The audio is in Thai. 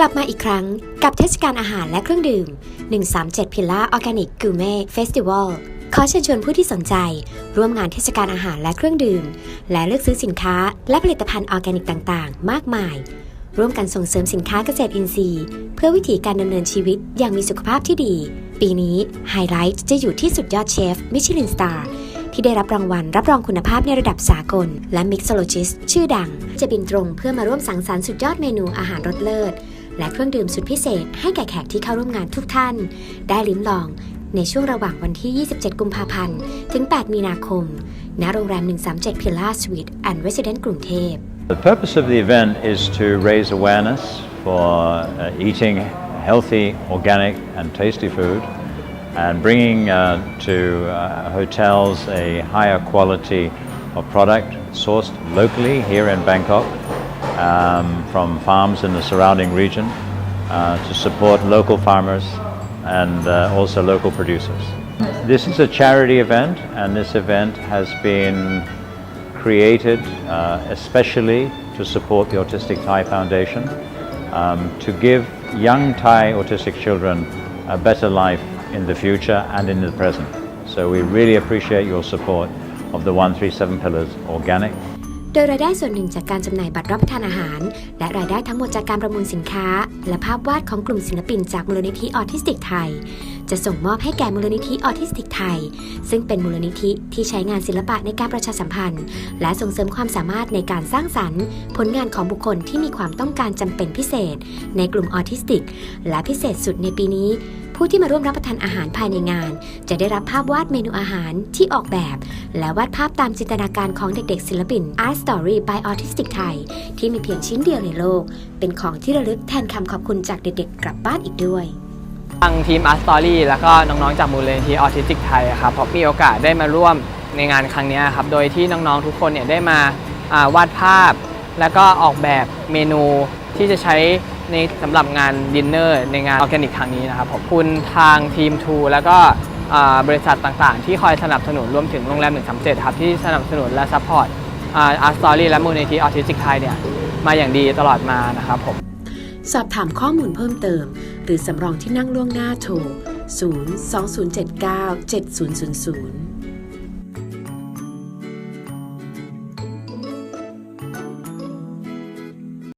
กลับมาอีกครั้งกับเทศกาลอาหารและเครื่องดื่ม 137 พิลล่าออร์แกนิกกูเม่เฟสติวัลขอเชิญชวนผู้ที่สนใจ ร่วมงานเทศกาลอาหารและเครื่องดื่ม และเลือกซื้อสินค้าและผลิตภัณฑ์ออร์แกนิกต่างๆ มากมาย ร่วมกันส่งเสริมสินค้าเกษตรอินทรีย์ เพื่อวิถีการดำเนินชีวิตอย่างมีสุขภาพที่ดี ปีนี้ไฮไลท์จะอยู่ที่สุดยอดเชฟมิชลินสตาร์ที่ได้รับรางวัลรับรองคุณภาพในระดับสากล และมิกซ์โลจิสชื่อดัง จะบินตรงเพื่อมาร่วมสังสรรค์สุดยอดเมนูอาหารรสเลิศ และเครื่องดื่มสุดพิเศษให้แก่แขกที่เข้าร่วมงานทุกท่าน ได้ลิ้มลองในช่วงระหว่างวันที่ 27 กุมภาพันธ์ ถึง 8 มีนาคม ณ โรงแรม 137พิลล่าสวีทแอนด์เรสซิเดนกรุงเทพ The purpose of the event is to raise awareness for uh, eating healthy, organic, and tasty food and bringing uh, to uh, hotels a higher quality of product sourced locally here in Bangkok um, from farms in the surrounding region uh, to support local farmers and uh, also local producers. This is a charity event, and this event has been created uh, especially to support the Autistic Thai Foundation um, to give young Thai autistic children a better life in the future and in the present. So we really appreciate your support of the 137 Pillars Organic, โดยรายได้ส่วนหนึ่งจากการจำหน่ายบัตรรับประทานอาหาร และรายได้ทั้งหมดจากการประมูลสินค้า และภาพวาดของกลุ่มศิลปินจากมูลนิธิออทิสติกไทย จะส่งมอบให้แก่มูลนิธิออทิสติกไทย ซึ่งเป็นมูลนิธิที่ใช้งานศิลปะในการประชาสัมพันธ์ และส่งเสริมความสามารถในการสร้างสรรค์ ผลงานของบุคคลที่มีความต้องการจำเป็นพิเศษ ในกลุ่มออทิสติก และพิเศษสุดในปีนี้ ผู้ที่มาร่วมรับประทานอาหารภายในงาน จะได้รับภาพวาดเมนูอาหารที่ออกแบบ และวาดภาพตามจินตนาการของเด็กๆ ศิลปิน Art Story by Autistic Thai ที่มีเพียงชิ้นเดียวในโลก เป็นของที่ระลึกแทนคำขอบคุณจากเด็กๆ กลับบ้านอีกด้วยทางทีม Art Story แล้วก็น้องๆ จากมูลนิธิออทิสติกไทยอะครับเพราะมีโอกาสได้มาร่วมในงานครั้งนี้ครับ โดยที่น้องๆ ทุกคนเนี่ยได้มาวาดภาพ แล้วก็ออกแบบเมนู ที่จะใช้ในสำหรับงานดินเนอร์ในงานออร์แกนิกครั้งนี้นะครับขอบคุณทางทีม True แล้วก็บริษัทต่างๆ ที่คอยสนับสนุนรวมถึงโรงแรม 137 ครับ ที่สนับสนุนและซัพพอร์ตอาร์ตสตอรี่และมูลนิธิออทิสติกไทยเนี่ย มาอย่างดีตลอดมานะครับผม สอบถามข้อมูลเพิ่มเติม หรือสำรองที่นั่งล่วงหน้าโทร 0 2079 7000